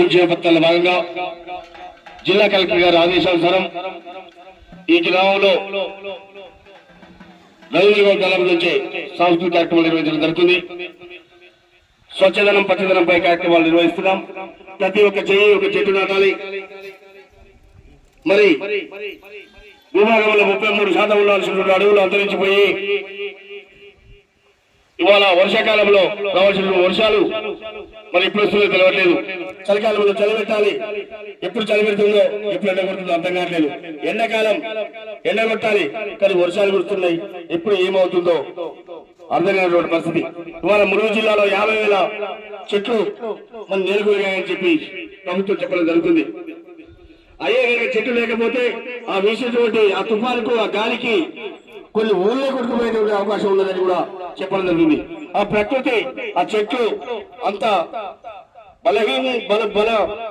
సంక్షేమ పథకాల భాగంగా జిల్లా కలెక్టర్ గారి ఆదేశానుసారం ఈ గ్రామంలో రైతుల నుంచి సాంస్కృతిక కార్యక్రమాలు నిర్వహించడం జరుగుతుంది. స్వచ్ఛదనం పచ్చదనంపై కార్యక్రమాలు నిర్వహిస్తున్నాం. ప్రతి ఒక్క చెయ్యి ఒక చెట్టు నాటాలి. మరి విభాగంలో ముప్పై మూడు శాతం ఉండాల్సినటువంటి అడవులు అంతరించిపోయి ఇవాళ వర్షాకాలంలో రావాల్సిన వర్షాలు మరి ఎప్పుడు వస్తుందో తెలవట్లేదు. చలికాలంలో చలి చలిపెట్టాలి. ఎప్పుడు చలి పెడుతుందో ఎప్పుడు ఎండ కొడుతుందో అర్థం కావట్లేదు. ఎండాకాలం ఎండ కొట్టాలి కానీ వర్షాలు కురుస్తున్నాయి. ఎప్పుడు ఏమవుతుందో అర్థమైనటువంటి పరిస్థితి. ఇవాళ ములుగు జిల్లాలో యాభై వేల చెట్లు మన నేలుగురిగాయని చెప్పి ప్రభుత్వం చెప్పడం జరుగుతుంది. అయ్యే కనుక చెట్టు లేకపోతే ఆ వేసేటువంటి ఆ తుఫానుకు ఆ గాలికి కొన్ని ఊళ్ళో కొట్టుకుపోయేటువంటి అవకాశం ఉన్నదని కూడా చెప్పడం జరిగింది. ఆ ప్రకృతి ఆ చెట్లు అంత బలహీన బల బల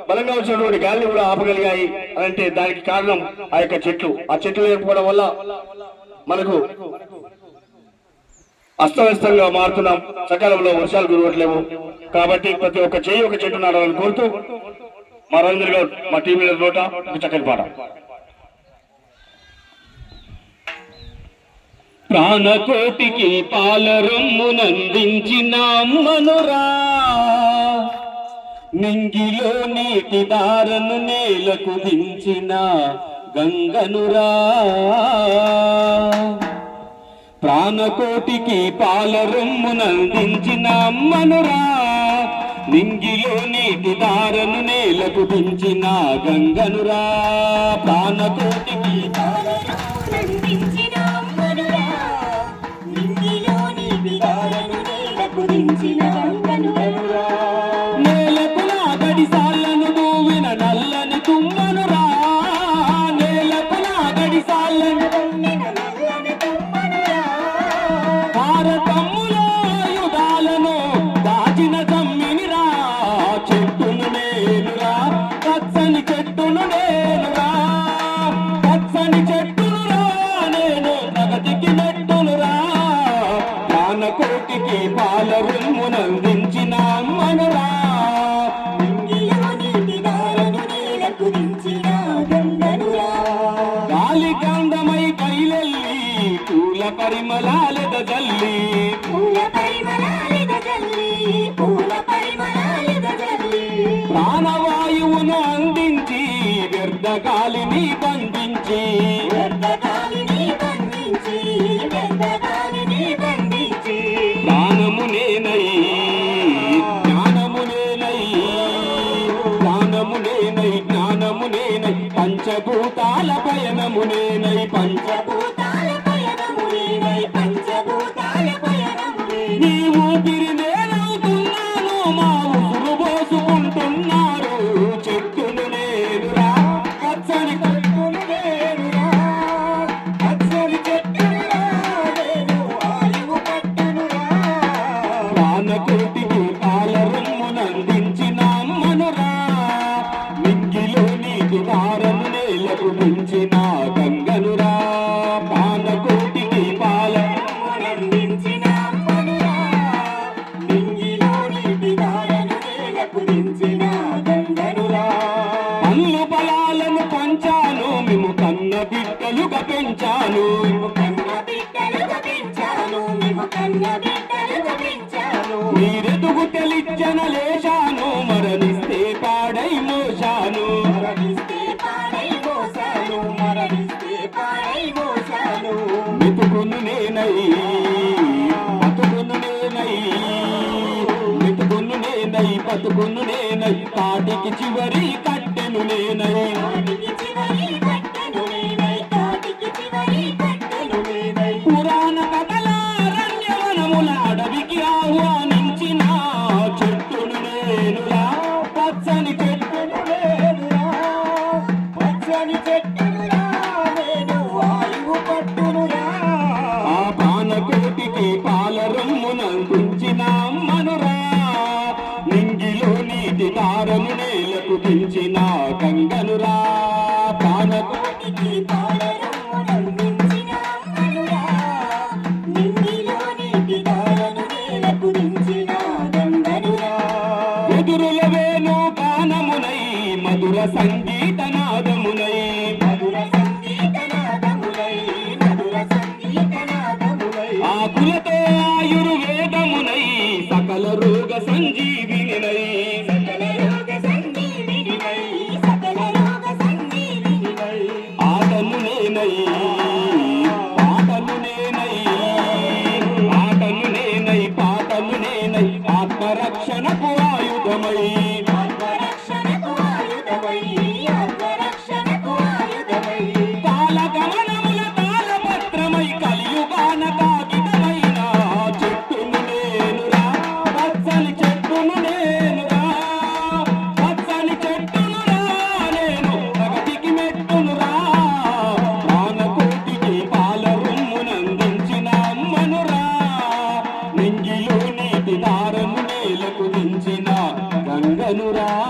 బలంగా వచ్చినటువంటి గాలిని కూడా ఆపగలిగాయి అంటే దానికి కారణం ఆ యొక్క చెట్లు. ఆ చెట్లు లేకపోవడం వల్ల మనకు అస్తవ్యస్తంగా మారుతున్నాం సకాలంలో వర్షాలు కురవట్లేవు. కాబట్టి ప్రతి ఒక్క చేయి ఒక చెట్టు నాడాలని కోరుతూ మా రవీంద్ర గౌడ్ మా టీం లీడర్ నోట ఒక చక్కని పాట ప్రాణకోటికి పాలరొమ్మునందించినామ్మనురా నింగిలో నీటి దారను నేలకు దించిన గంగనురా. ప్రాణకోటికి పాలరొమ్మునందించిన అమ్మనురా. నింగిలో నీటి దారను నేలకు దించిన గంగనురా. ప్రాణకోటికి నల్లని తుమ్మనురా నేలకు నాగడి సాళ్ళను భారతమ్ములో ఆయుధాలను దాచిన తమ్మినిరా చెట్టును నేనురా పచ్చని చెట్టును నేనురా పచ్చని చెట్టునురా నేను ప్రగతికి నెట్టునురా ప్రాణకోటికి పాల పరిమళాలెద జల్లి పూల పరిమళాలిద జల్లి, పూల పరిమళాలిద జల్లి. ప్రాణవాయువును అందించి వ్యర్థ గాలిని బంధించి వ్యర్థగాలిని బంధించి, వ్యర్థగాలిని బంధించి. ప్రాణము నేనై జ్ఞానము నేనై జ్ఞానము నేనై జ్ఞానము నేనై పంచభూతాల పయనము నేనై పంచ మీరెదుగు తెలిచ్చన లేశాను? మరణిస్తే పాడై మోశాను. మెతుకును నేనై. బతుకును నేనై. మెతుకును నేనై. బతుకును నేనై. కాటికి చివరి కట్టెను నేనై. పచ్చని చెట్టును నేనురా పచ్చని చెట్టునురా, నేను ఆయువు పట్టునురా. ఆ పానకోటికి పాల రొమ్మునందించిన అమ్మనురా నింగిలో నీటి దారను నేలకు దించిన Gracias. గంగనురా